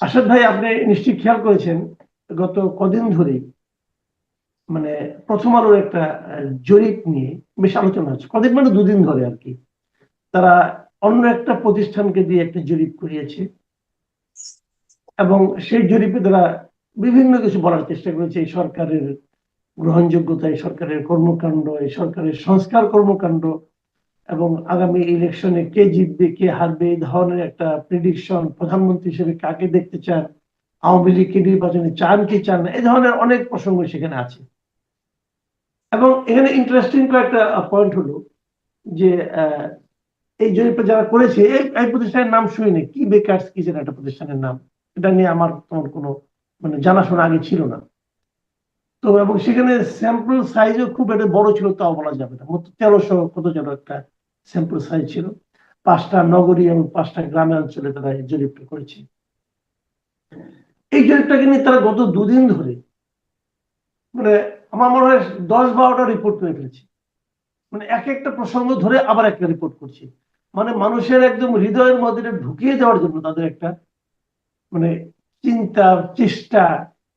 আসাদ ভাই, আপনি নিশ্চয়ই খেয়াল করেছেন, গত কদিন ধরে মানে প্রথম আলোর একটা জরিপ নিয়ে বেশ আলোচনা হচ্ছে। কদিন মানে দুদিন ধরে আর কি। তারা অন্য একটা প্রতিষ্ঠানকে দিয়ে একটা জরিপ করিয়েছে এবং সেই জরিপে তারা বিভিন্ন কিছু বলার চেষ্টা করেছে। এই সরকারের গ্রহণযোগ্যতা, এই সরকারের কর্মকাণ্ড, এই সরকারের সংস্কার কর্মকাণ্ড এবং আগামী ইলেকশনে কে জিতবে, কে হারবে, এই ধরনের একটা প্রেডিকশন প্রধানমন্ত্রী হিসেবে কাকে দেখতে চান, আওয়ামী লীগকে নির্বাচনে চান, কি চান না, এই ধরনের অনেক প্রসঙ্গ সেখানে আছে। এবং এখানে ইন্টারেস্টিং কয়েকটা পয়েন্ট হলো যে এই জরিপটা যারা করেছে, এই প্রতিষ্ঠানের নাম শুনিনি কি বেকার্স, কি যেন একটা প্রতিষ্ঠানের নাম, এটা নিয়ে আমার তোমার কোনো মানে জানাশোনা আগে ছিল না। তো এবং সেখানে স্যাম্পল সাইজও খুব একটা বড় ছিল, তাও বলা যাবে না। মতো তেরোশো কত যেন একটা স্যাম্পল সাইজ ছিল। পাঁচটা নগরী এবং পাঁচটা গ্রামে অঞ্চলে তারা এই জরিপটা করেছে। এই জরিপটাকে নিয়ে তারা গত দুদিন ধরে মানে আমার মনে হয় দশ বারোটা রিপোর্ট করে ফেলেছে। মানে এক একটা প্রসঙ্গ ধরে আবার একটা রিপোর্ট করছে। মানে মানুষের একদম হৃদয়ের মধ্যে ঢুকিয়ে দেওয়ার জন্য তাদের একটা মানে চিন্তা, চেষ্টা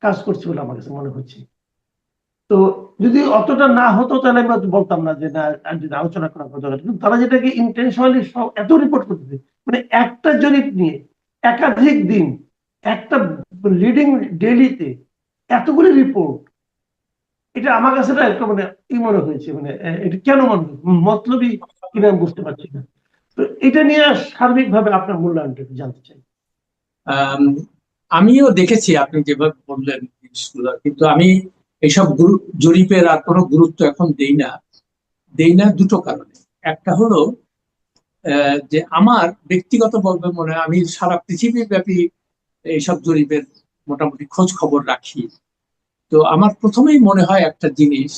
কাজ করছে বলে আমার কাছে মনে হচ্ছে। তো যদি অতটা না হতো তাহলে আমি বলতাম না যে না যদি আলোচনা করা কথা কিন্তু তারা যেটাকে ইন্টেনশনালি সব এত রিপোর্ট করতেছে মানে একটা জরিপ নিয়ে একাধিক দিন একটা লিডিং ডেলিতে এতগুলি রিপোর্ট এটা আমার কাছে একটা মানে ই মনে হয়েছে মানে এটা কেন মনে মতলবই কিনা আমি বুঝতে পারছি না। তো এটা নিয়ে সার্বিকভাবে আপনার মূল্যায়নটা জানতে চাই। আম, আমিও দেখেছি আপনি যেভাবে বললেন কিন্তু আমি এইসব জরিপের আর কোনো গুরুত্ব এখন দেই না। দেই না দুটো কারণে। একটা হলো যে আমার ব্যক্তিগতভাবে মনে হয় আমি সারা পৃথিবী ব্যাপী এইসব জরিপের মোটামুটি খোঁজ খবর রাখি। তো আমার প্রথমেই মনে হয় একটা জিনিস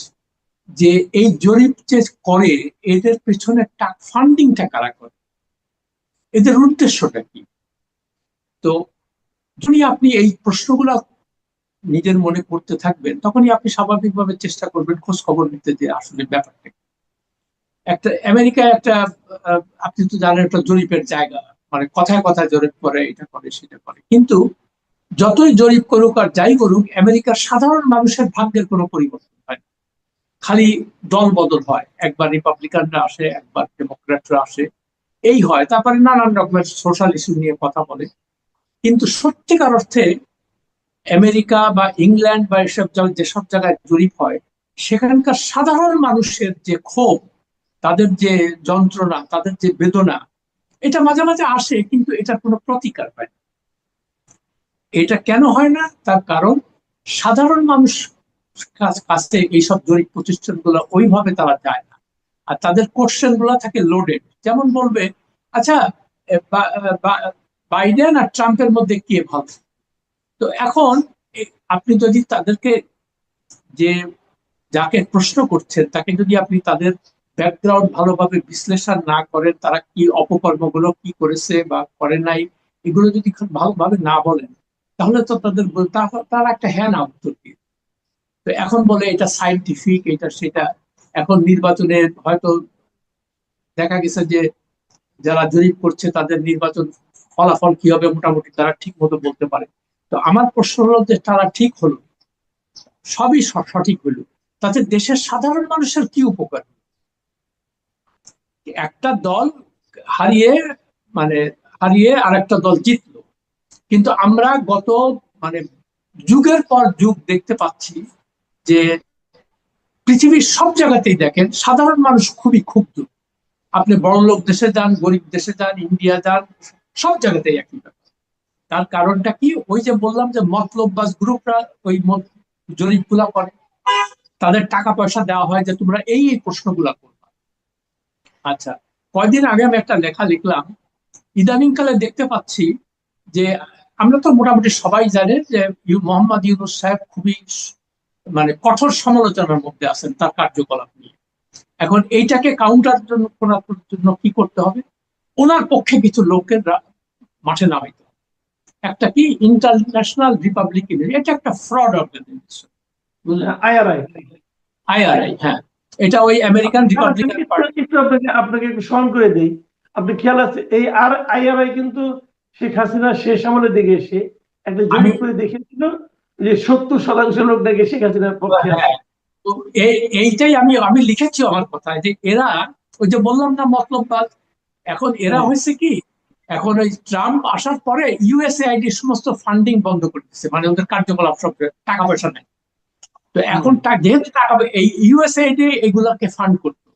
যে এই জরিপ যে করে, এদের পেছনে ফান্ডিংটা কারা করে? এদের উদ্দেশ্যটা কি? তো যখনই আপনি এই প্রশ্নগুলো নিজের মনে করতে থাকবেন, তখনই আপনি স্বাভাবিকভাবে চেষ্টা করবেন খোঁজ খবর নিতে যে আসলে ব্যাপারটা একটা আমেরিকায় একটা আপনি তো জানেন একটা জরিপের জায়গা মানে কথায় কথায় জরিপ করে, এটা করে, সেটা করে। কিন্তু যতই জরিপ করুক আর যাই করুক, আমেরিকার সাধারণ মানুষের ভাগ্যের কোনো পরিবর্তন হয় খালি দল বদল হয়, একবার রিপাবলিকানরা আসে, একবার ডেমোক্র্যাটরা আসে, এই হয়। তারপরে নানান রকমের সোশ্যাল ইস্যু নিয়ে কথা বলে। কিন্তু সত্যিকার অর্থে আমেরিকা বা ইংল্যান্ড বা এসব যেসব জায়গায় জরিপ হয়, সেখানকার সাধারণ মানুষের যে ক্ষোভ, তাদের যে যন্ত্রণা, তাদের যে বেদনা, এটা মাঝে মাঝে আসে, কিন্তু এটার কোনো প্রতিকার হয় না। এটা কেন হয় না? তার কারণ, সাধারণ মানুষ কাছ- এইসব জরিপ প্রতিষ্ঠানগুলো ওইভাবে তারা যায় না। আর তাদের কোশ্চেনগুলো থাকে লোডেড যেমন বলবে আচ্ছা বাইডেন আর ট্রাম্পের মধ্যে কে ভালো? তো এখন আপনি যদি তাদেরকে যে যাকে প্রশ্ন করছেন, তাকে যদি আপনি তাদের ব্যাকগ্রাউন্ড ভালোভাবে বিশ্লেষণ না করেন, তারা কি অপকর্মগুলো কি করেছে বা করে নাই, এগুলো যদি ভালোভাবে না বলেন, তাহলে তো তাদের তারা একটা হ্যাঁ না উত্তর দিয়ে তো এখন বলে এটা সাইন্টিফিক এটা সেটা, এখন নির্বাচনে হয়তো দেখা গেছে যে যারা জরিপ করছে, তাদের নির্বাচন ফলাফল কি হবে মোটামুটি তারা ঠিক মতো বলতে পারে। তো আমার প্রশ্ন হলো যে তারা ঠিক হলো? সবই সঠিক হলো। তাতে দেশের সাধারণ মানুষের কি উপকার? একটা দল হারিয়ে মানে হারিয়ে আর একটা দল জিতলো। কিন্তু আমরা গত মানে যুগের পর যুগ দেখতে পাচ্ছি যে পৃথিবীর সব জায়গাতেই দেখেন সাধারণ মানুষ খুবই ক্ষুব্ধ। আপনি বড়লোক দেশে যান, গরিব দেশে যান, ইন্ডিয়া যান, সব জায়গাতেই একই ব্যাপার। তার কারণটা কি? ওই যে বললাম যে মতলববাজ গ্রুপরা ওই জরিপগুলা করে। তাদের টাকা পয়সা দেওয়া হয় যে তোমরা এই এই প্রশ্নগুলা করবা। আচ্ছা কয়দিন আগে আমি একটা লেখা লিখলাম। ইদানিংকালে দেখতে পাচ্ছি যে আমরা তো মোটামুটি সবাই জানে যে মোহাম্মদ ইউনুস সাহেব খুবই মানে কঠোর সমালোচনার মধ্যে আছেন তার কার্যকলাপ নিয়ে। এখন এইটাকে কাউন্টার জন্য করার জন্য কি করতে হবে? ওনার পক্ষে কিছু লোকের মাঠে নামাইতে একটা কি? ইন্টারন্যাশনাল রিপাবলিক এটা একটা ফ্রড অর্গানাইজেশন আইআরআই আইআরআই হ্যাঁ। এটা ওই আমেরিকান রিপাবলিকান পার্টি আপনাকে আপনাকে একটু স্মরণ করে দেই। আপনি খেয়াল আছে এই আর আইআরআই কিন্তু শেখ হাসিনা শেষ আমলের দিকে এসে একটা জরিপ করে দেখেছিল যে সত্তর শতাংশ লোক নাকি শেখ হাসিনার পক্ষে হ্যাঁ, তো এই- এইটাই আমি আমি লিখেছি আমার কথা যে এরা ওই যে বললাম না মতলববাদ? এখন এরা হয়েছে কি? এখন ওই ট্রাম্প আসার পরে ইউএসএআইডি সমস্ত ফান্ডিং বন্ধ করে দিচ্ছে মানে ওদের কার্যকলাপ সব টাকা পয়সা নেই। তো এখন যেহেতু টাকা এই ইউএসএআইডি এগুলাকে ফান্ড করতো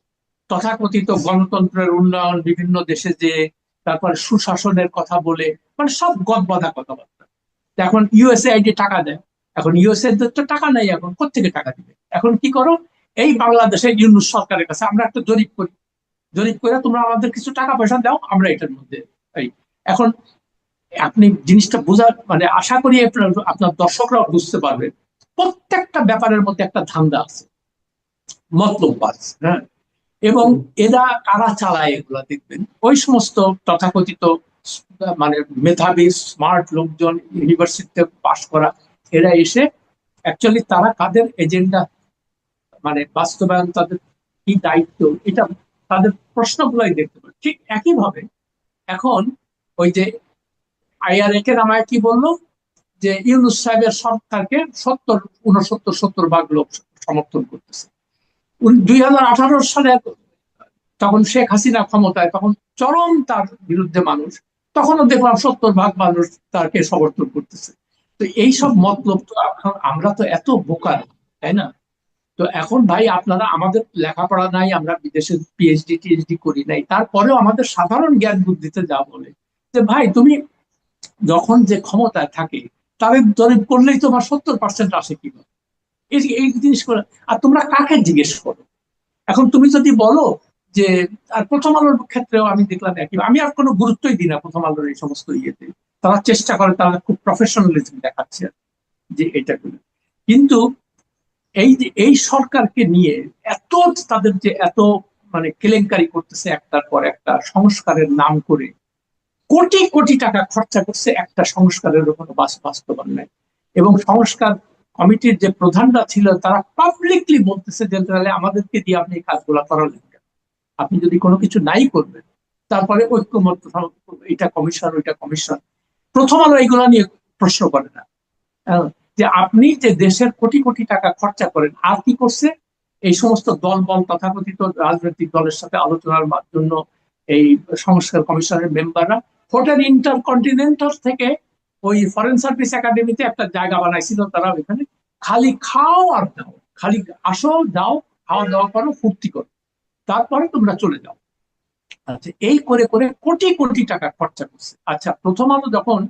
তথাকথিত গণতন্ত্রের উন্নয়ন বিভিন্ন দেশে যে তারপরে সুশাসনের কথা বলে মানে সব গদবাধা কথাবার্তা। এখন ইউএসএআইডি টাকা দেয় এখন ইউএসএ তো টাকা নাই এখন কোথেকে টাকা দিবে? এখন কি করো এই বাংলাদেশের ইউনুস সরকারের কাছে আমরা একটা জরিপ করি। জরিপ করে তোমরা আমাদের কিছু টাকা পয়সা দাও আমরা এটার মধ্যে এখন আপনি জিনিসটা বোঝার মানে আশা করি আপনার- দর্শকরাও বুঝতে পারবেন প্রত্যেকটা ব্যাপারের মধ্যে একটা ধান্দা আছে, মতলব হ্যাঁ? এবং এরা কারা চালায় এগুলা দেখবেন? ওই সমস্ত তথাকথিত মানে মেধাবী স্মার্ট লোকজন ইউনিভার্সিটিতে পাশ করা, এরা এসে অ্যাকচুয়ালি তারা কাদের এজেন্ডা মানে বাস্তবায়ন, তাদের কি দায়িত্ব, এটা তাদের প্রশ্নগুলাই দেখতে পারে। ঠিক একইভাবে এখন ওই যে আইআরএ কে নামায় কি বলল? যে ইউনুস সাহেবের সরকারকে সত্তর উনসত্তর সত্তর ভাগ লোক সমর্থন করতেছে। দুই হাজার আঠারো সালে তখন শেখ হাসিনা ক্ষমতায় তখন চরম তার বিরুদ্ধে মানুষ, তখনও দেখলাম সত্তর ভাগ মানুষ তাকে সমর্থন করতেছে। তো এইসব মতলব তো এখন আমরা তো এত বোকা, তাই না? তো এখন ভাই আপনারা আমাদের লেখাপড়া নাই, আমরা বিদেশে পিএইচডি টিএইচডি করি নাই। তারপরেও আমাদের সাধারণ জ্ঞান বুদ্ধিতে যা বলে, যে ভাই তুমি যখন যে ক্ষমতায় থাকে, তাদের জরিপ করলেই তোমার সত্তর পার্সেন্ট আসে কি এই এই জিনিসগুলো আর তোমরা কাকে জিজ্ঞেস করো? এখন তুমি যদি বলো যে, আর প্রথম আলোর ক্ষেত্রেও আমি দেখলাম একই, আমি আর কোনো গুরুত্বই দিই না প্রথম আলোর এই সমস্ত ইয়েতে। তারা চেষ্টা করে, তারা খুব প্রফেশনালিজম দেখাচ্ছে যে এটা কিন্তু এই যে, এই সরকারকে নিয়ে এত তাদের যে এত মানে কেলেঙ্কারি করতেছে একটার পর একটা, সংস্কারের নাম করে কোটি কোটি টাকা খরচা করছে একটা সংস্কারের কোনো বাস- বাস্তবায়ন। নেই এবং সংস্কার কমিটির যে প্রধানরা ছিল, তারা পাবলিকলি বলতেছে যে, তাহলে আমাদেরকে দিয়ে আপনি এই কাজগুলো করালেন আপনি যদি কোনো কিছু নাই করবেন, তারপরে ঐক্যমত এটা কমিশন, ওইটা কমিশন। প্রথম আলো এইগুলো নিয়ে প্রশ্ন করে না। যে আপনি যে দেশের কোটি কোটি টাকা খরচা করেন, আর কি করছে? এই সমস্ত দল বল তথাকথিত রাজনৈতিক দলের সাথে আলোচনার জন্য এই সংস্কার কমিশনের মেম্বাররা হোটেল ইন্টারকন্টিনেন্টাল থেকে ওই ফরেন সার্ভিস একাডেমিতে একটা জায়গা বানাইছিল, তারা ওইখানে খালি খাও আর দাও, খালি আসো যাও খাওয়া দাওয়া করো, ফুর্তি করো। তারপরে তোমরা চলে যাও। আচ্ছা এই করে করে কোটি কোটি টাকা খরচা করছে। আচ্ছা প্রথম আলো যখন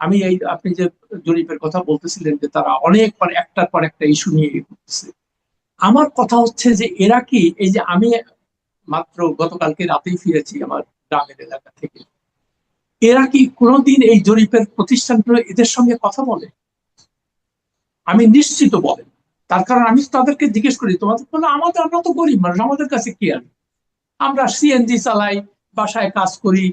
আমি এই, আপনি যে জরিপের কথা বলতেছিলেন যে তারা অনেক পর একটার পর একটা ইস্যু নিয়ে ইয়ে করতেছে। আমার কথা হচ্ছে যে এরা কি, এই যে আমি মাত্র গতকালকে রাতেই ফিরেছি আমার গ্রামের এলাকা থেকে, এরা কি কোনোদিন এই জরিপের প্রতিষ্ঠানগুলো এদের সঙ্গে কথা বলে? আমি নিশ্চিত বলে। তার কারণ আমি তাদেরকে জিজ্ঞেস করি, তোমাদের বলে, আমাদের, আমরা তো গরিব মানুষ, আমাদের কাছে কি আছে? আমরা সিএনজি চালাই, বাসায় কাজ করি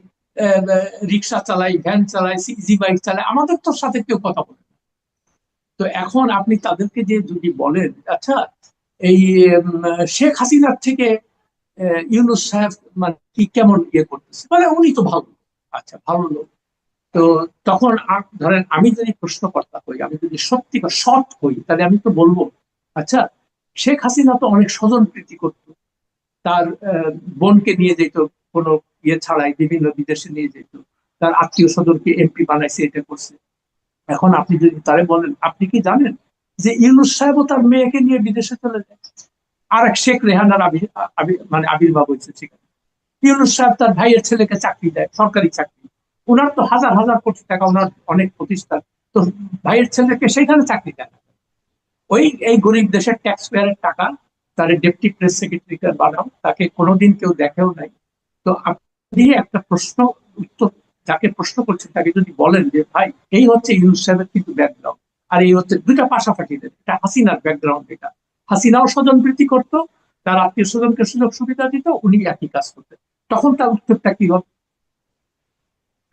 রিক্সা চালাই, ভ্যান চালাই ইজি বাইক চালাই, আমাদের তোর সাথে কেউ কথা বলে। তো এখন আপনি তাদেরকে যে যদি বলেন আচ্ছা এই শেখ হাসিনার থেকে ইউনুস সাহেব মানে কি কেমন ইয়ে করতেছে? মানে উনি তো ভালো। আচ্ছা ভালো লোক। তো তখন ধরেন আমি যদি প্রশ্নকর্তা হই, আমি যদি সত্যি বা সৎ হই, তাহলে আমি তো বলব আচ্ছা শেখ হাসিনা তো অনেক স্বজন প্রীতি করতো। তার বোনকে নিয়ে যেত কোনো ইয়ে ছাড়াই বিভিন্ন বিদেশে নিয়ে যেত। তার আত্মীয় স্বজনকে এমপি বানাইছে, এটা করছে। এখন আপনি যদি তারে বলেন, আপনি কি জানেন যে ইউনুস সাহেবও তার মেয়েকে নিয়ে বিদেশে চলে যায়? আর এক শেখ রেহানার মানে আবির্ভাব হয়েছে সেখানে। ইউনুস সাহেব তার ভাইয়ের ছেলেকে চাকরি দেয়, সরকারি চাকরি। ওনার তো হাজার হাজার কোটি টাকা ওনার অনেক প্রতিষ্ঠান। তো ভাইয়ের ছেলেকে সেইখানে চাকরি দেয়। ওই, এই গরিব দেশের ট্যাক্স পেয়ারের টাকা তার ডেপুটি প্রেস সেক্রেটারি বানাও, তাকে কোনোদিন কেউ দেখেও নাই। তো আপনি একটা প্রশ্ন, উত্তর যাকে প্রশ্ন করছেন তাকে যদি বলেন যে, ভাই, এই হচ্ছে ইউনুস সাহেবের কিন্তু ব্যাকগ্রাউন্ড আর এই হচ্ছে দুইটা পাশাপাশি এটা হাসিনার ব্যাকগ্রাউন্ড এটা। হাসিনাও স্বজন প্রীতি করতো, তার আত্মীয় স্বজনকে সুযোগ সুবিধা দিত, উনি একই কাজ করতেন। তখন তার উত্তরটা কি হবে?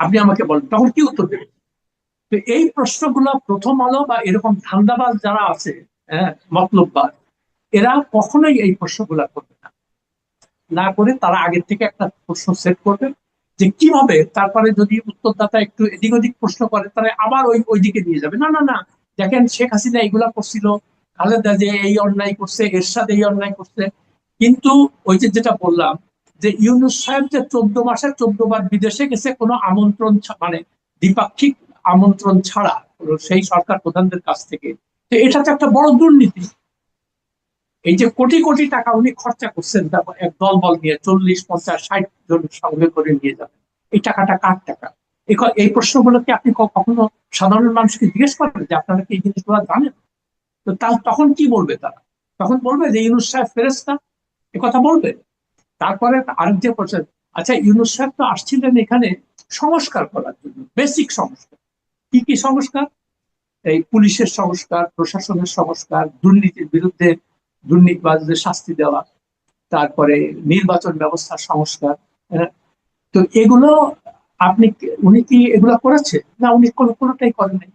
আপনি আমাকে বলেন, তখন কি উত্তর দেবেন? তো এই প্রশ্নগুলো প্রথম আলো বা এরকম ধান্দাবাজ যারা আছে হ্যাঁ মতলববাজ, এরা কখনোই এই প্রশ্নগুলা করবে না করে তারা আগের থেকে একটা প্রশ্ন সেট করবে যে কীভাবে? তারপরে যদি উত্তরদাতা একটু এদিক ওদিক প্রশ্ন করে, তাহলে আবার ওই ওই দিকে নিয়ে যাবে। না না না। দেখেন, শেখ হাসিনা এগুলা করছিল। খালেদা যে এই অন্যায় করছে, এরশাদ এই অন্যায় করছে। কিন্তু ওই যে যেটা বললাম, যে ইউনুস সাহেব যে চোদ্দ মাসে চোদ্দ বার বিদেশে গেছে, কোনো আমন্ত্রণ মানে দ্বিপাক্ষিক আমন্ত্রণ ছাড়া, সেই সরকার প্রধানদের কাছ থেকে। তো এটা তো একটা বড় দুর্নীতি। এই যে কোটি কোটি টাকা উনি খরচা করছেন এক দল বল নিয়ে চল্লিশ, পঞ্চাশ, ষাট জন সঙ্গে করে নিয়ে যাবেন। এই টাকাটা কার টাকা? এই প্রশ্নগুলো কি আপনি কখনো সাধারণ মানুষকে জিজ্ঞেস করেন যে আপনারা কি এই জিনিসগুলো জানেন? তা- তখন কি বলবে তারা? তখন বলবে যে ইউনুস সাহেব ফেরেস্তা এ কথা বলবে। তারপরে আরেক যে প্রশ্ন আচ্ছা ইউনুস সাহেব তো আসছিলেন এখানে সংস্কার করার জন্য বেসিক সংস্কার। কি কি সংস্কার? এই পুলিশের সংস্কার, প্রশাসনের সংস্কার, দুর্নীতির বিরুদ্ধে দুর্নীতিবাজদের শাস্তি দেওয়া, তারপরে নির্বাচন ব্যবস্থার সংস্কার তো এগুলো আপনি উনি কি এগুলো করেছে? না, উনি কোনো, কোনোটাই করেন নাই।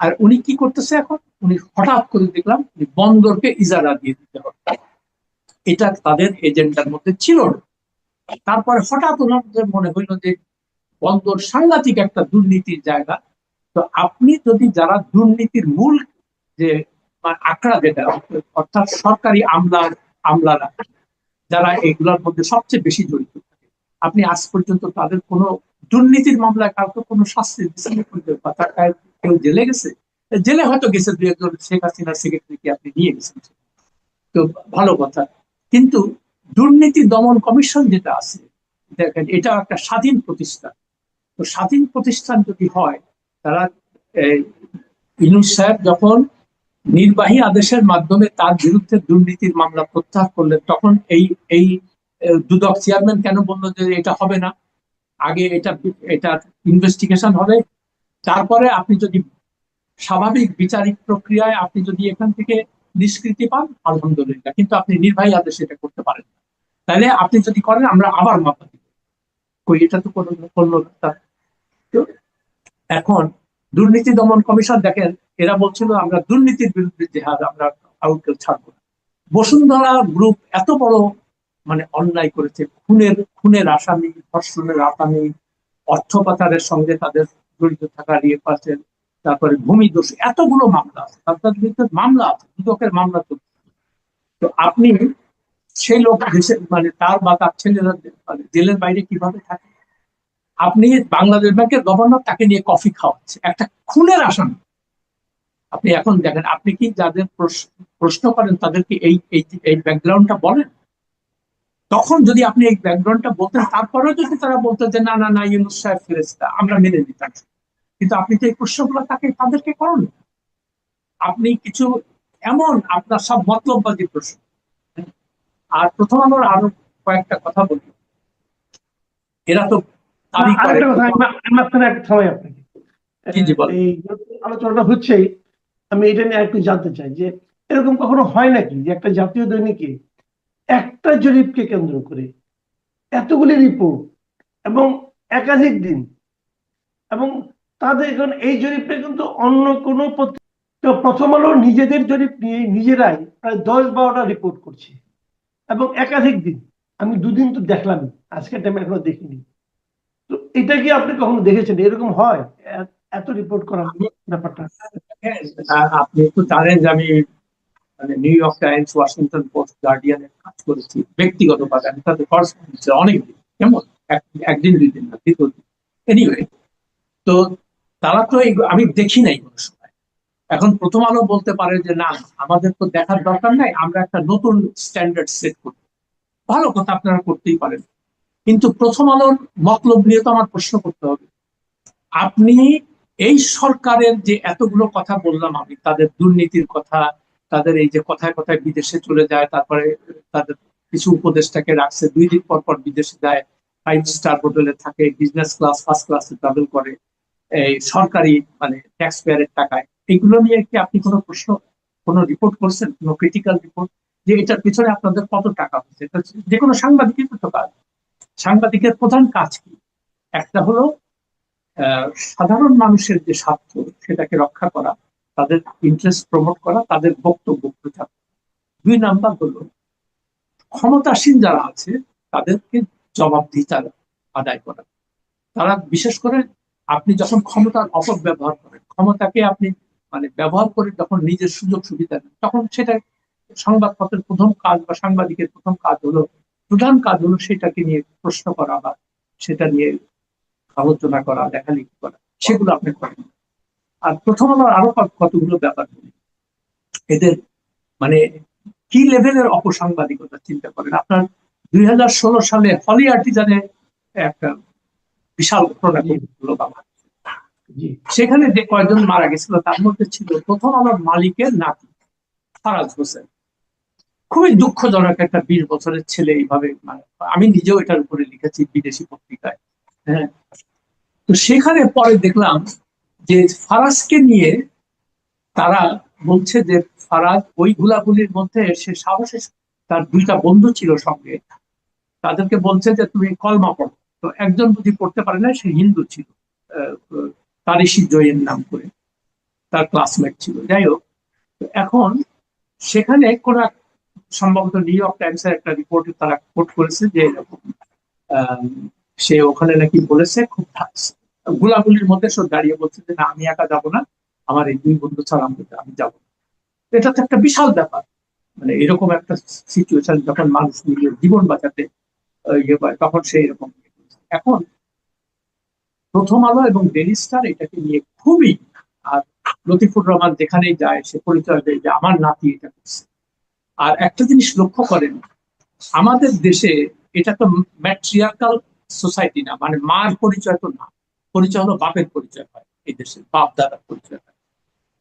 আর উনি কি করতেছে এখন? উনি হঠাৎ করে দেখলাম বন্দরকে ইজারা দিয়ে দিতে হবে। এটা তাদের এজেন্ডার মধ্যে ছিল না। তারপরে হঠাৎ ওনাদের মনে হইল যে বন্দর সাংঘাতিক একটা দুর্নীতির জায়গা। তো আপনি যদি যারা দুর্নীতির মূল যে আঁকড়া যেটা, অর্থাৎ সরকারি আমলা আমলারা, যারা এগুলোর মধ্যে সবচেয়ে বেশি জড়িত থাকে। আপনি আজ পর্যন্ত তাদের কোনো দুর্নীতির মামলায় কাউকে কোনো শাস্তি দিচ্ছেন বা তার কেউ জেলে গেছে জেলে হয়তো গেছে দু একজন, শেখ হাসিনার সেক্রেটারিকে আপনি নিয়ে গেছেন। তো ভালো কথা। কিন্তু দুর্নীতি দমন কমিশন যেটা আছে, দেখেন, এটা একটা স্বাধীন প্রতিষ্ঠান। তো স্বাধীন প্রতিষ্ঠান যদি হয়, তারা ইউনুস সাহেব যখন নির্বাহী আদেশের মাধ্যমে তার বিরুদ্ধে দুর্নীতির মামলা প্রত্যাহার করলেন। তখন এই এই দুদক চেয়ারম্যান কেন বলল যে এটা হবে না? আগে এটা এটা ইনভেস্টিগেশন হবে। তারপরে আপনি যদি স্বাভাবিক বিচারিক প্রক্রিয়ায় আপনি যদি এখান থেকে নিষ্কৃতি পান, আলহামদুলিল্লাহ। কিন্তু আপনি নির্বাহী আদেশ এটা করতে পারেন না। তাহলে আপনি যদি করেন, আমরা আবার মাপা দিব। কই, এটা তো করল না। তো এখন দুর্নীতি দমন কমিশন, দেখেন, এরা বলছিল আমরা দুর্নীতির বিরুদ্ধে জেহাদ, আমরা কাউকে ছাড়বো না। বসুন্ধরা গ্রুপ এত বড় মানে অন্যায় করেছে, খুনের খুনের আসামি, ধর্ষণের আসামি, অর্থ পাচারের সঙ্গে তাদের জড়িত থাকা ইয়ে পাচ্ছেন তারপরে ভূমি দোষ, এতগুলো মামলা আছে, তাদের বিরুদ্ধে মামলা আছে, দুদকের মামলা চলছে তো আপনি সেই লোক মানে তার বা তার ছেলেরা মানে জেলের বাইরে কীভাবে থাকে? আপনি বাংলাদেশ ব্যাংকের গভর্নর তাকে নিয়ে কফি খাওয়াচ্ছে। একটা খুনের আসামি। আপনি এখন দেখেন, আপনি কি যাদের প্রশ- প্রশ্ন করেন তাদেরকে এই এই ব্যাকগ্রাউন্ডটা বলেন? তখন যদি আপনি এই ব্যাকগ্রাউন্ডটা বলতেন, তারপরেও যদি তারা বলতেন যে, না না না, ইউনুস সাহেব ফেরেস্তা আমরা মেনে নিতাম। কিন্তু আপনি তো এই প্রশ্নগুলো তাকে, তাদেরকে করেন আপনি কিছু, এমন আপনার সব মতলববাদী প্রশ্ন। আর প্রথম আমার আরও কয়েকটা কথা বলি। এরা তো দাবি করে আমি- আমি একটা থামাই আপনাকে। জি, জি, বলেন। এই আলোচনাটা হচ্ছেই আমি এটা নিয়ে একটু জানতে চাই যে এরকম কখনো হয় নাকি যে একটা জাতীয় দৈনিকে একটা জরিপকে কেন্দ্র করে এতগুলি রিপোর্ট এবং একাধিক দিন এবং তাদের এখন এই জরিপটা কিন্তু অন্য কোনো প্রথম আলো নিজেদের জরিপ নিয়ে নিজেরাই প্রায় দশ বারোটা রিপোর্ট করছে এবং একাধিক দিন। আমি দুদিন তো দেখলাম আজকের টাইমে এখনও দেখিনি। তো এটা কি আপনি কখনো দেখেছেন? এরকম হয়? এত রিপোর্ট করার ব্যাপারটা? আপনি তো জানেন যে আমি মানে New York Times Washington Post গার্ডিয়ানের কাজ করেছি ব্যক্তিগতভাবে আমি তাদের অনেক দিন কেমন? একদিন দুই দিন না দ্বিতীয় দিন এনিওয়ে তো তারা তো এই- আমি দেখি নাই কোনো সময়। এখন প্রথম আলো বলতে পারে যে না আমাদের তো দেখার দরকার নাই আমরা একটা নতুন স্ট্যান্ডার্ড সেট করব। ভালো কথা আপনারা করতেই পারেন। কিন্তু প্রথম আলোর মতলব নিয়ে তো আমার প্রশ্ন করতে হবে। আপনি এই সরকারের যে এতগুলো কথা বললাম আমি, তাদের দুর্নীতির কথা, তাদের এই যে কথায় কথায় বিদেশে চলে যায়, তারপরে তাদের কিছু উপদেশটাকে রাখছে, দুই দিন পর পর বিদেশে যায় ফাইভ স্টার হোটেলে থাকে বিজনেস ক্লাস ফার্স্ট ক্লাসে ট্রাভেল করে, এই সরকারি মানে ট্যাক্স পেয়ারের টাকায়। এগুলো নিয়ে কি আপনি কোনো প্রশ্ন, কোনো রিপোর্ট করছেন? কোনো ক্রিটিক্যাল রিপোর্ট যে এটার পিছনে আপনাদের কত টাকা হচ্ছে যে কোনো সাংবাদিকের তো কাজ সাংবাদিকের প্রধান কাজ কি? একটা হলো সাধারণ মানুষের যে স্বার্থ, সেটাকে রক্ষা করা, তাদের ইন্টারেস্ট প্রমোট করা, তাদের বক্তব্য প্রচার দুই নাম্বার হলো, ক্ষমতাসীন যারা আছে, তাদেরকে জবাবদিহিতা আদায় করা। তারা বিশেষ করে আপনি যখন ক্ষমতার অপব্যবহার করেন, ক্ষমতাকে আপনি মানে ব্যবহার করে যখন নিজের সুযোগ সুবিধা নেন তখন সেটা সংবাদপত্রের প্রথম কাজ বা সাংবাদিকের প্রথম কাজ হলো প্রধান কাজ হলো সেটাকে নিয়ে প্রশ্ন করা বা সেটা নিয়ে আলোচনা করা, লেখালেখি করা, সেগুলো আপনি করেন। আর প্রথম আমার আরও কতগুলো ব্যাপার এদের মানে কি লেভেলের অপসাংবাদিকতা চিন্তা করেন? আপনার দুই হাজার ষোলো সালে হলি আর্টিজানে একটা বিশাল ঘটনা ঘটলো বাবা সেখানে যে কয়েকজন মারা গেছিল, তার মধ্যে ছিল প্রথম আমার মালিকের নাতি, ফারাজ হোসেন। খুবই দুঃখজনক একটা বিশ বছরের ছেলে এইভাবে মানে আমি নিজেও এটার উপরে লিখেছি বিদেশি পত্রিকায় হ্যাঁ। তো সেখানে পরে দেখলাম যে ফারাজকে নিয়ে তারা বলছে যে ফারাজ ওই গুলাগুলির মধ্যে সে সাহসে তার দুইটা বন্ধু ছিল সঙ্গে, তাদেরকে বলছে যে তুমি কলমা পড়ো। তো একজন বুঝি পড়তে পারে না, সে হিন্দু ছিল তারিশি জয়ের নাম করে তার ক্লাসমেট ছিল। যাই হোক এখন সেখানে কোন এক সম্ভবত নিউ ইয়র্ক টাইমসের একটা রিপোর্টে তারা কোট করেছে যে সে ওখানে নাকি বলেছে, খুব গুলাগুলির মধ্যে সব দাঁড়িয়ে বলছে যে, না, আমি একা যাব না। আমার এই দুই বন্ধু ছাড়া আমি যাব না। এটা তো একটা বিশাল ব্যাপার। মানে এরকম একটা সিচুয়েশন যখন মানুষ নিজের জীবন বাঁচাতে ইয়ে করে তখন সে এরকম এখন প্রথম আলো এবং ডেলি স্টার এটাকে নিয়ে খুবই, আর লতিফুর রহমান যেখানেই যায়, সে পরিচয় দেয় যে, আমার নাতি এটা করছে। আর একটা জিনিস লক্ষ্য করেন, আমাদের দেশে এটা তো ম্যাট্রিয়ার্কাল সোসাইটি না মানে মার পরিচয় তো না, পরিচয় হলো বাপের পরিচয় হয় এই দেশে, বাপ দাদার পরিচয় হয়।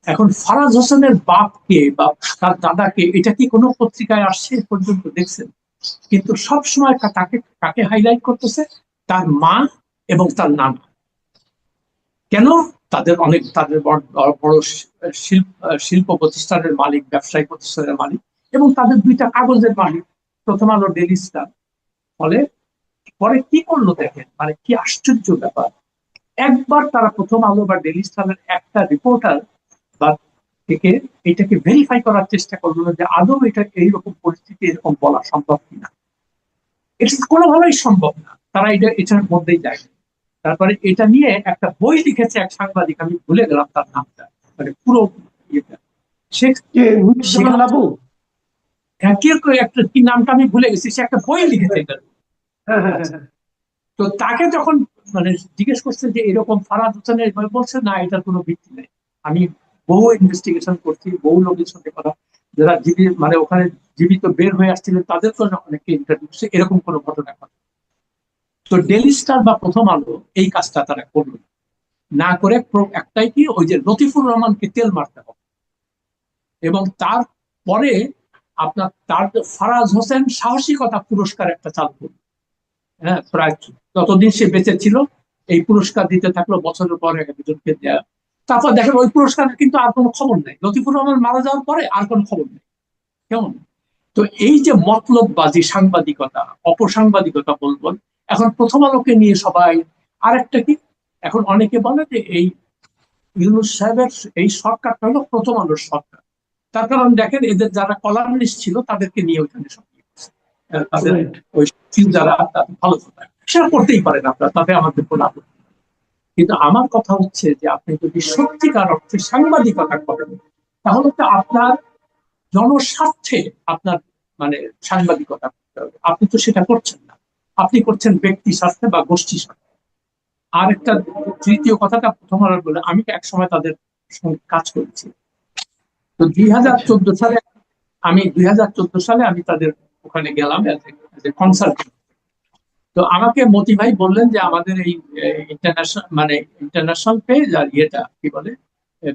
এখন ফারাজ হোসেনের বাপকে বা তার দাদাকে এটা কি কোনো পত্রিকায় আসছে পর্যন্ত দেখছেন? কিন্তু সব সময় তাকে তাকে হাইলাইট করতেছে তার মা এবং তার নানা। কেন? তাদের অনেক, তাদের বড় বড় শিল্প শিল্প প্রতিষ্ঠানের মালিক ব্যবসায়িক প্রতিষ্ঠানের মালিক। এবং তাদের দুইটা কাগজের মালিক প্রথম আলো ডেলি স্টার। ফলে পরে কি করল দেখেন? মানে কি আশ্চর্য ব্যাপার। একবার তারা প্রথম আলো বা ডেলি স্টারের একটা রিপোর্টার বা থেকে এটাকে ভেরিফাই করার চেষ্টা করল যে আদৌ এটা এইরকম পরিস্থিতি, এরকম বলা সম্ভব কিনা। এটা কোনোভাবেই সম্ভব না। তারা এটা, এটার মধ্যেই যায়। তারপরে এটা নিয়ে একটা বই লিখেছে এক সাংবাদিক, আমি ভুলে গেলাম তার নামটা। মানে পুরো ইয়েটা। কে নুরুজ্জামান লাবু হ্যাঁ, কে করে একটা কি নামটা আমি ভুলে গেছি, সে একটা বই লিখেছে। তো তাকে যখন মানে জিজ্ঞেস করছে যে এরকম ফারাদ হোসেনের বলছে, না, এটার কোনো ভিত্তি নেই। আমি বহু ইনভেস্টিগেশন করছি, বহু লোকের সাথে কথা যারা জীবিত মানে ওখানে জীবিত বের হয়ে আসছিলেন তাদের তো অনেকে ইন্টারভিউ এরকম কোনো ঘটনা ঘটে তো ডেলি স্টার বা প্রথম আলো এই কাজটা তারা করল না। না করে একটাই কি, ওই যে লতিফুর রহমানকে তেল মারতে হবে। এবং তারপরে আপনার তার ফারাজ হোসেন সাহসিকতা পুরস্কার একটা চালু করল। হ্যাঁ প্রায় যতদিন সে বেঁচে ছিল, এই পুরস্কার দিতে থাকল, বছরের পরে একজনকে দেয়া। তারপর দেখেন ওই পুরস্কারের কিন্তু আর কোনো খবর নেই। লতিফুর রহমান মারা যাওয়ার পরে আর কোনো খবর নেই। কেমন? তো এই যে মতলববাজি, সাংবাদিকতা, অপসাংবাদিকতা বলব, এখন প্রথম আলোকে নিয়ে সবাই, আরেকটা কি? এখন অনেকে বলে যে এই ইউনুস সাহেবের এই সরকারটা হলো প্রথম আলোর সরকার। তার কারণ দেখেন এদের যারা কলামিস্ট ছিল তাদেরকে নিয়ে ওইখানে সব ইয়ে তাদের ওই যারা ভালো সেটা করতেই পারেন আপনারা তাতে আমাদের কোনো আপত্তি। কিন্তু আমার কথা হচ্ছে যে আপনি যদি সত্যিকার অর্থে সাংবাদিকতা করেন তাহলে তো আপনার জনস্বার্থে আপনার মানে সাংবাদিকতা করতে হবে। আপনি তো সেটা করছেন না। আপনি করছেন ব্যক্তি স্বার্থে বা গোষ্ঠী স্বার্থে। আর একটা তৃতীয় কথাটা প্রথম বলে আমি তো একসময় তাদের সঙ্গে কাজ করেছি। তো দুই হাজার চোদ্দ সালে আমি, দুই হাজার চোদ্দ সালে আমি তাদের ওখানে গেলাম কনসালটেন্ট তো আমাকে মতি ভাই বললেন যে আমাদের এই ইন্টারন্যাশনাল মানে ইন্টারন্যাশনাল পেজ আর ইয়েটা, কি বলে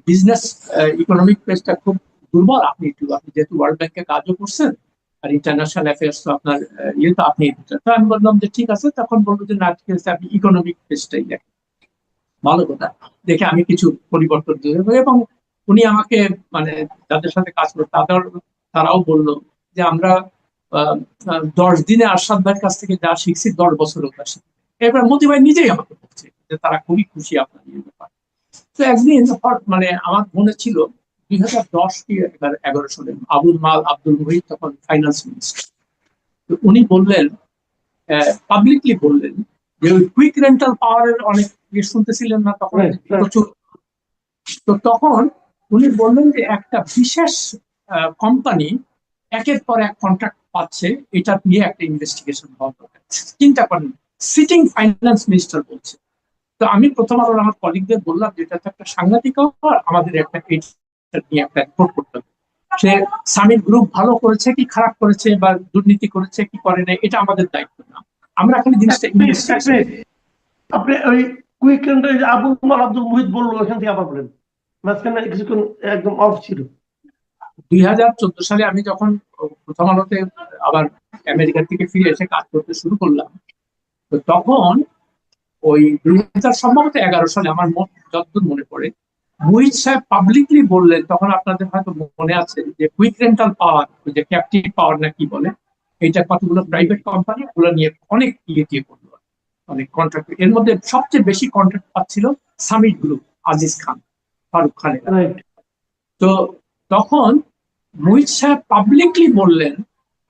বিজনেস ইকোনমিক পেজটা খুব দুর্বল। আপনি একটু, আপনি যেহেতু ওয়ার্ল্ড ব্যাংকে কাজও করছেন আর ইন্টারন্যাশনাল অ্যাফেয়ার্স তো আপনার ইয়ে তো আপনি তো আমি বললাম যে ঠিক আছে, তখন বলব যে না, ঠিক আছে, আপনি ইকোনমিক পেজটাই দেখেন। ভালো কথা। দেখে আমি কিছু পরিবর্তন এবং উনি আমাকে মানে যাদের সাথে কাজ করে তাদের তারাও বলল যে আমরা দশ দিনে আরশাদ ভাইয়ের কাছ থেকে যা শিখছি দশ বছর তা শিখি এবার মতি ভাই নিজেই আমাকে বলছে যে তারা খুবই খুশি আপনার এই ব্যাপার। তো একদিন মানে আমার মনে ছিল দুই হাজার দশ কি এগারো সালে আবুল মাল আব্দুল মুহিত তখন ফাইন্যান্স মিনিস্টার তো উনি বললেন পাবলিকলি বললেন যে ওই কুইক রেন্টাল পাওয়ারের অনেক ইয়ে শুনতেছিলেন না তখন? Right, right. প্রচুর। তো তখন উনি বললেন যে একটা বিশেষ কোম্পানি একের পর এক কন্ট্রাক্ট পাচ্ছে এটা নিয়ে একটা ইনভেস্টিগেশন হওয়া দরকার। চিন্তা করেন সিটিং ফাইন্যান্স মিনিস্টার বলছে। তো আমি প্রথম আবার আমার কলিগদের বললাম যে এটা তো একটা সাংঘাতিক ব্যাপার আমাদের একটা নিয়ে একটা রিপোর্ট করতে হবে। সে সামিট গ্রুপ ভালো করেছে কি খারাপ করেছে বা দুর্নীতি করেছে কি করে নাই এটা আমাদের দায়িত্ব না। আমরা খালি জিনিসটা আপনি ওই কুইক আবুল মাল আব্দুল মুহিত বলল ওখান থেকে আবার বলেন। মাঝখানে কিছুক্ষণ একদম অফ ছিল। দুই হাজার চোদ্দ সালে আমি যখন প্রথম আলোতে আবার আমেরিকা থেকে ফিরে এসে কাজ করতে শুরু করলাম, তো তখন ওই দুই হাজার সম্ভবত এগারো সালে আমার যতদূর মনে পড়ে মুহিত সাহেব পাবলিকলি বললেন, তখন আপনাদের হয়তো মনে আছে যে কুইক রেন্টাল পাওয়ার যে ক্যাপটিভ পাওয়ার না কি বলে, এইটা কতগুলো প্রাইভেট কোম্পানি ওগুলো নিয়ে অনেক ইয়ে দিয়ে করল। অনেক কন্ট্রাক্ট এর মধ্যে সবচেয়ে বেশি কন্ট্রাক্ট পাচ্ছিল সামিট গ্রুপ, আজিজ খান। ফারুক খানের তো তখন মুহিত সাহেব পাবলিকলি বললেন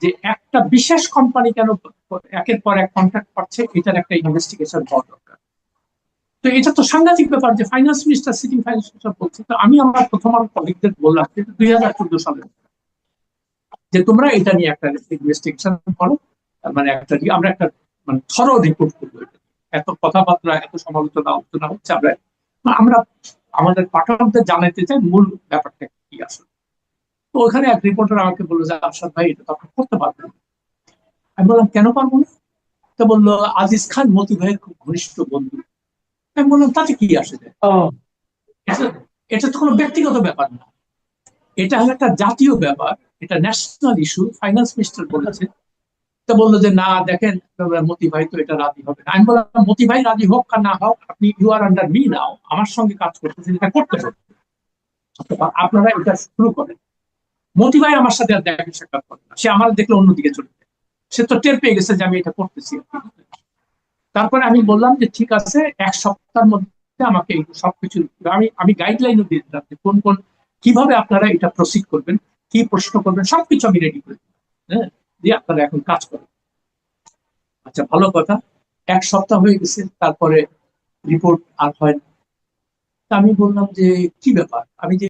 যে একটা বিশেষ কোম্পানি কেন একের পর এক কন্ট্রাক্ট পাচ্ছে এটার একটা ইনভেস্টিগেশন হওয়া দরকার। তো এটা তো সাংঘাতিক ব্যাপার যে finance minister sitting finance minister বলছে। তো আমি আমার প্রথম আমার কলিগদের বললাম যে দুই হাজার চোদ্দ সালে যে তোমরা এটা নিয়ে একটা ইনভেস্টিগেশন করো মানে একটা আমরা একটা মানে থরো রিপোর্ট করব এত কথাবার্তা এত সমালোচনা আলোচনা হচ্ছে আমরা আমরা আমাদের পাঠকদের জানাইতে চাই মূল ব্যাপারটা কি আসলে তো ওখানে এক রিপোর্টার আমাকে বলল যে আরশাদ ভাই এটা তো আপনি করতে পারবেন না। আমি বললাম কেন পারব না? তো বলল আজিজ খান মতি ভাইয়ের খুব ঘনিষ্ঠ বন্ধু। আমি বললাম তাতে কি আসে যায়? এটা তো কোনো ব্যক্তিগত ব্যাপার না। এটা হলো একটা জাতীয় ব্যাপার এটা ন্যাশনাল ইস্যু ফাইন্যান্স মিনিস্টার বলেছে তা বলল যে, না, দেখেন মতি ভাই তো এটা রাজি হবে আমি বললাম মতি ভাই রাজি হোক আর না হোক, আপনি you are under me now আমার সঙ্গে কাজ করতেছেন, এটা করতে হবে। আপনারা এটা শুরু করেন। মতি ভাই আমার সাথে আর দেখা সাক্ষাৎ করে না। সে আমার দেখলে অন্যদিকে চলে যায়। সে তো টের পেয়ে গেছে যে আমি এটা করতেছি। তারপরে আমি বললাম যে, ঠিক আছে, এক সপ্তাহের মধ্যে আমাকে সবকিছু আমি আমি গাইডলাইনও দিয়ে দিলাম যে, কোন কোন, কীভাবে আপনারা এটা প্রসিড করবেন, কি প্রশ্ন করবেন, সবকিছু আমি রেডি করে দিলাম। হ্যাঁ? দিয়ে আপনারা এখন কাজ করেন। আচ্ছা ভালো কথা। এক সপ্তাহ হয়ে গেছে, তারপরে রিপোর্ট আর হয় না। আমি বললাম যে, কি ব্যাপার? আমি যে